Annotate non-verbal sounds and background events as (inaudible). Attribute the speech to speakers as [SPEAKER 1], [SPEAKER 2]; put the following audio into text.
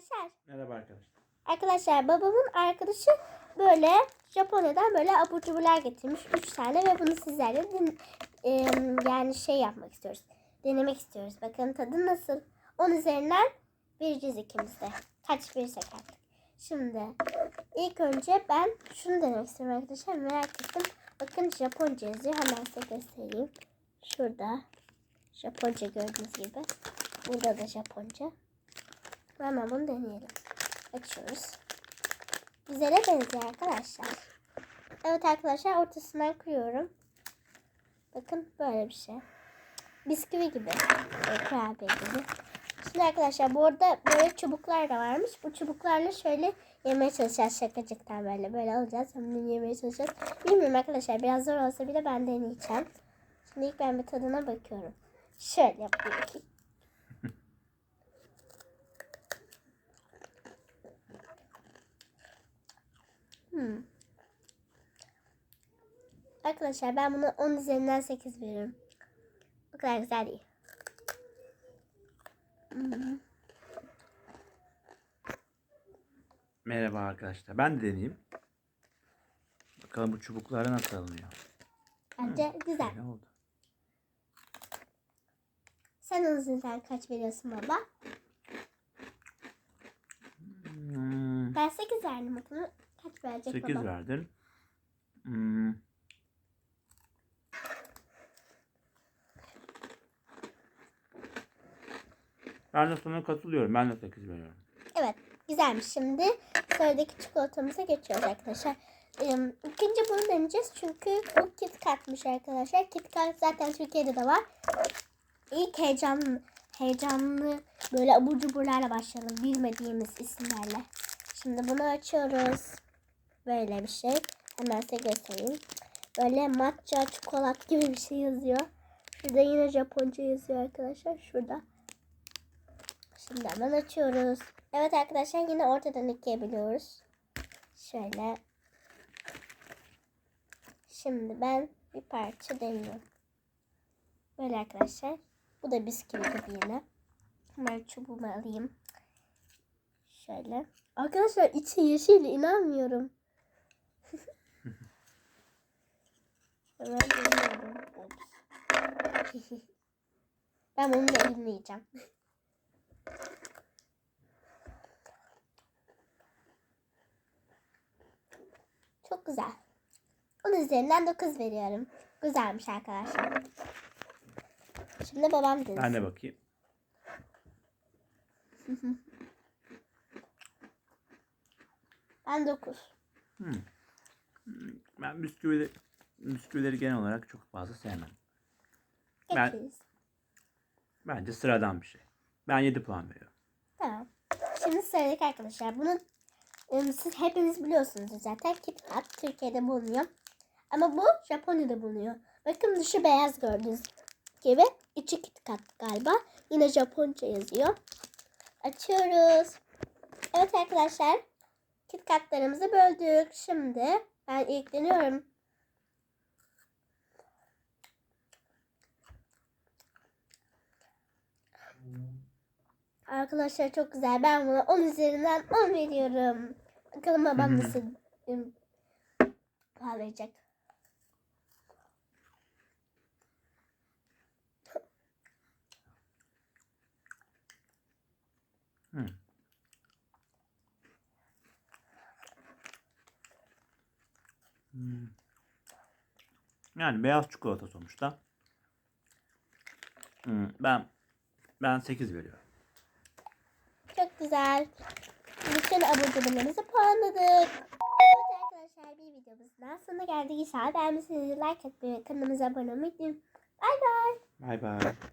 [SPEAKER 1] arkadaşlar.
[SPEAKER 2] Merhaba arkadaşlar.
[SPEAKER 1] Arkadaşlar babamın arkadaşı böyle Japonya'dan böyle abur cuburlar getirmiş. Üç tane ve bunu sizlerle din, e, yani şey yapmak istiyoruz. Denemek istiyoruz. Bakın tadı nasıl. 10 üzerinden vereceğiz ikimiz de. Kaç verirsek artık. Şimdi ilk önce ben şunu denemek istiyorum arkadaşlar. Merak ettim. Bakın Japonca yazıyor. Hemen size göstereyim. Şurada Japonca gördüğünüz gibi. Burada da Japonca. Hemen bunu deneyelim. Açıyoruz. Güzele benziyor arkadaşlar. Evet arkadaşlar ortasından kırıyorum. Bakın böyle bir şey. Bisküvi gibi. Kurabiye gibi. Şimdi arkadaşlar bu arada böyle çubuklar da varmış. Bu çubuklarla şöyle yemeye çalışacağız şakacıktan böyle. Böyle alacağız. De yemeye çalışacağız. Bilmiyorum arkadaşlar biraz zor olsa bile ben deneyeceğim. Şimdi ilk ben bir tadına bakıyorum. Şöyle yapayım. Hmm. Arkadaşlar ben buna 10 üzerinden 8 veriyorum. Bu kadar güzel değil.
[SPEAKER 2] Merhaba arkadaşlar. Ben de deneyeyim. Bakalım bu çubuklara nasıl alınıyor.
[SPEAKER 1] Bence güzel.
[SPEAKER 2] Ne oldu?
[SPEAKER 1] Sen 10 üzerinden kaç veriyorsun baba?
[SPEAKER 2] Hmm,
[SPEAKER 1] Ben 8 verdim bakalım. Kaç verecek
[SPEAKER 2] 8
[SPEAKER 1] baba?
[SPEAKER 2] verdin. Hmm, ben de sana katılıyorum. Ben de 8 veriyorum.
[SPEAKER 1] Evet güzelmiş. Şimdi sıradaki çikolatamıza geçiyoruz arkadaşlar. İkinci bunu deneyeceğiz çünkü bu Kit Kat'mış arkadaşlar. Kit Kat zaten Türkiye'de de var. İlk heyecanlı, heyecanlı böyle abur cuburlarla başlayalım. Bilmediğimiz isimlerle. Şimdi bunu açıyoruz. Böyle bir şey. Hemen size göstereyim. Böyle matcha çikolat gibi bir şey yazıyor. Şurada yine Japonca yazıyor arkadaşlar. Şurada. Şimdi hemen açıyoruz. Evet arkadaşlar yine ortadan ikiye biliyoruz. Şöyle. Şimdi ben bir parça deniyorum. Böyle arkadaşlar. Bu da bisküvi gibi yine. Hemen çubuğumu alayım. Şöyle. Arkadaşlar içi yeşil inanmıyorum. (laughs) Hemen deniyorum. (laughs) Ben bunu da elimle (laughs) Çok güzel. Onun üzerinden 9 veriyorum. Güzelmiş arkadaşlar. Şimdi babam denesin.
[SPEAKER 2] Ben de bakayım. (laughs)
[SPEAKER 1] Ben 9.
[SPEAKER 2] Hmm. Ben bisküvileri, bisküvileri genel olarak çok fazla sevmem. Ben-. Bence sıradan bir şey. Ben 7 puan veriyorum.
[SPEAKER 1] Tamam. Şimdi sıradaki arkadaşlar. Bunu siz hepiniz biliyorsunuz zaten. KitKat Türkiye'de bulunuyor. Ama bu Japonya'da bulunuyor. Bakın dışı beyaz gördüğünüz gibi. İçi KitKat galiba. Yine Japonca yazıyor. Açıyoruz. Evet arkadaşlar. KitKatlarımızı böldük. Şimdi ben ilk Arkadaşlar çok güzel. Ben buna 10 üzerinden 10 veriyorum. Bakalım babam nasıl.
[SPEAKER 2] Hmm. Hmm. Yani beyaz çikolata sonuçta. Hmm, Ben ben 8 veriyorum.
[SPEAKER 1] Güzel. Bütün cuburlarımızı puanladık. Evet arkadaşlar bir videomuzun daha sonuna geldik. İnşallah beğenmişsiniz. Like ve kanalımıza abone olmayı unutmayın. Bay bay.
[SPEAKER 2] Bay bay.